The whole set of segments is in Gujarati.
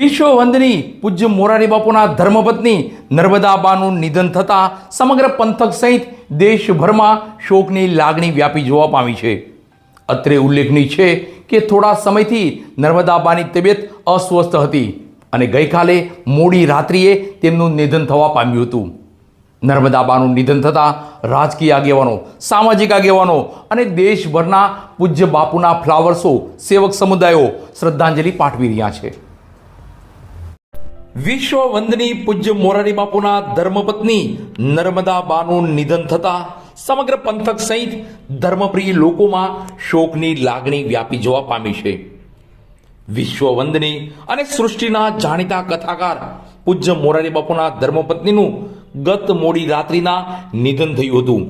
વિશ્વ વંદની પૂજ્ય મોરારી બાપુના ધર્મપત્ની નર્મદાબાનું નિધન થતાં સમગ્ર પંથક સહિત દેશભરમાં શોકની લાગણી વ્યાપી જોવા પામી છે. અત્રે ઉલ્લેખનીય છે કે થોડા સમયથી નર્મદાબાની તબિયત અસ્વસ્થ હતી અને ગઈકાલે મોડી રાત્રિએ તેમનું નિધન થવા પામ્યું હતું. નર્મદાબાનું નિધન થતાં રાજકીય આગેવાનો, સામાજિક આગેવાનો અને દેશભરના પૂજ્ય બાપુના ફ્લાવર્સો સેવક સમુદાયો શ્રદ્ધાંજલિ પાઠવી રહ્યા છે. વિશ્વ વંદની પૂજ્ય મોરારી બાપુના ધર્મપત્ની નર્મદા બાનું નિધન થતા સમગ્ર પંથક સહિત ધર્મપ્રિય લોકોમાં શોકની લાગણી વ્યાપી જોવા પામી છે. વિશ્વ વંદની અને સૃષ્ટિના જાણીતા કથાકાર પૂજ્ય મોરારી બાપુના ધર્મપત્નીનું ગત મોડી રાત્રિના નિધન થયું હતું.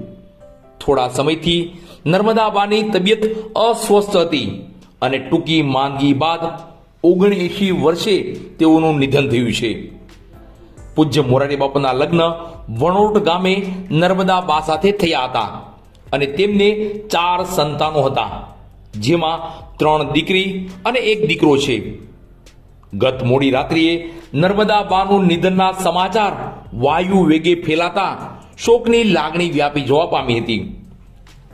થોડા સમયથી નર્મદાબાની તબિયત અસ્વસ્થ હતી અને ટૂંકી માંદગી બાદ ઓગણએંશી વર્ષે તેઓનું નિધન થયું છે. પૂજ્ય મોરારી બાપુના લગ્ન વણોટ ગામે નર્મદા બા સાથે થયા હતા અને તેમને ચાર સંતાનો હતા, જેમાં ત્રણ દીકરી અને એક દીકરો છે. ગત મોડી રાત્રિએ નર્મદા બાનું નિધનના સમાચાર વાયુ વેગે ફેલાતા શોકની લાગણી વ્યાપી જોવા પામી હતી.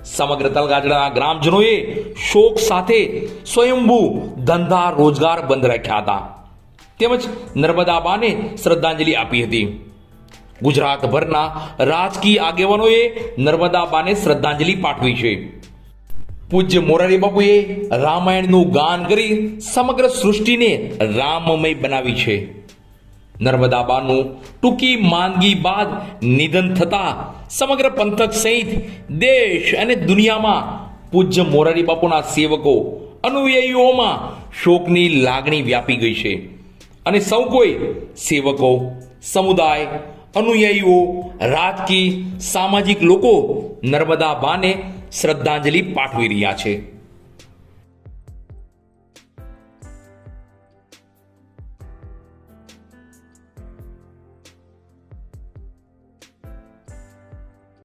સમગ્ર તલગાજડાના ગ્રામજનોએ શોક સાથે સ્વયંભૂ ધંધા રોજગાર બંધ રાખ્યા હતા. તેમજ નર્મદા બાને શ્રદ્ધાંજલિ આપી હતી. ગુજરાતભરના રાજકીય આગેવાનોએ નર્મદા બાને શ્રદ્ધાંજલિ પાઠવી છે. પૂજ્ય મોરારી બાપુએ રામાયણનું ગાન કરી સમગ્ર સૃષ્ટિને રામમય બનાવી છે. નર્મદા બાનું ટૂંકી માંદગી બાદ નિધન થતા સમગ્ર પંથક સહિત દેશ અને દુનિયામાં પૂજ્ય મોરારી બાપુના સેવકો, અનુયાયીઓમાં શોકની લાગણી વ્યાપી ગઈ છે. અને સૌ કોઈ સેવકો, સમુદાય, અનુયાયીઓ, રાજકીય, સામાજિક લોકો નર્મદા બાને શ્રદ્ધાંજલિ પાઠવી રહ્યા છે.